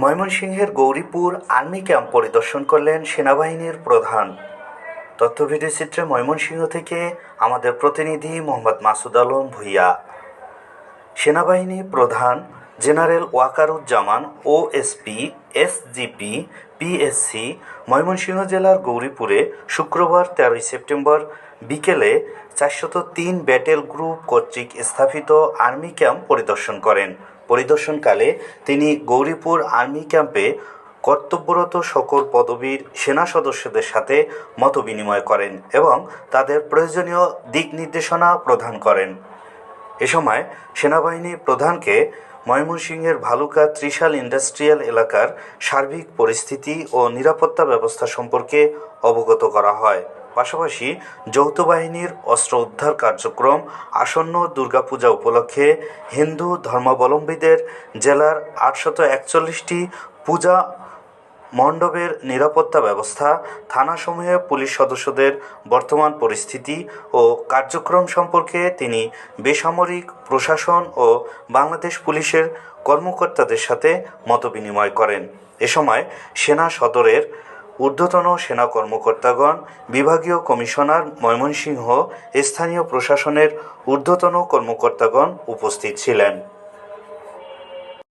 ময়মনসিংহের Gauripur army camp পরিদর্শন করলেন সেনাবাহিনীর প্রধান। তথ্য ভিডিও চিত্রে ময়মনসিংহ থেকে আমাদের প্রতিনিধি মোহাম্মদ মাসুদ আলম ভুইয়া। সেনাবাহিনী প্রধান general Wakeruzzaman, OSP, SGP, PSC, Mymensingh জেলার গৌরীপুরে শুক্রবার তেরোই সেপ্টেম্বর বিকেলে চারশত তিন ব্যাটেল গ্রুপ কর্তৃক স্থাপিত আর্মি ক্যাম্প পরিদর্শন করেন। পরিদর্শনকালে তিনি গৌরীপুর আর্মি ক্যাম্পে কর্তব্যরত সকল পদবীর সেনা সদস্যদের সাথে মতবিনিময় করেন এবং তাদের প্রয়োজনীয় দিক নির্দেশনা প্রদান করেন। এ সময় সেনাবাহিনী প্রধানকে ময়মনসিংহের ভালুকা ত্রিশাল ইন্ডাস্ট্রিয়াল এলাকার সার্বিক পরিস্থিতি ও নিরাপত্তা ব্যবস্থা সম্পর্কে অবগত করা হয়। পাশাপাশি যৌথ বাহিনীর অস্ত্র উদ্ধার কার্যক্রম আসন্ন দুর্গাপূজা উপলক্ষে হিন্দু ধর্মাবলম্বীদের জেলার আটশত একচল্লিশটি পূজা মণ্ডপের নিরাপত্তা ব্যবস্থা, থানাসমূহে পুলিশ সদস্যদের বর্তমান পরিস্থিতি ও কার্যক্রম সম্পর্কে তিনি বেসামরিক প্রশাসন ও বাংলাদেশ পুলিশের কর্মকর্তাদের সাথে মতবিনিময় করেন। এ সময় সেনা সদরের ঊর্ধ্বতন সেনা কর্মকর্তাগণ বিভাগীয় কমিশনার ময়মনসিংহ স্থানীয় প্রশাসনের ঊর্ধ্বতন কর্মকর্তাগণ উপস্থিত ছিলেন।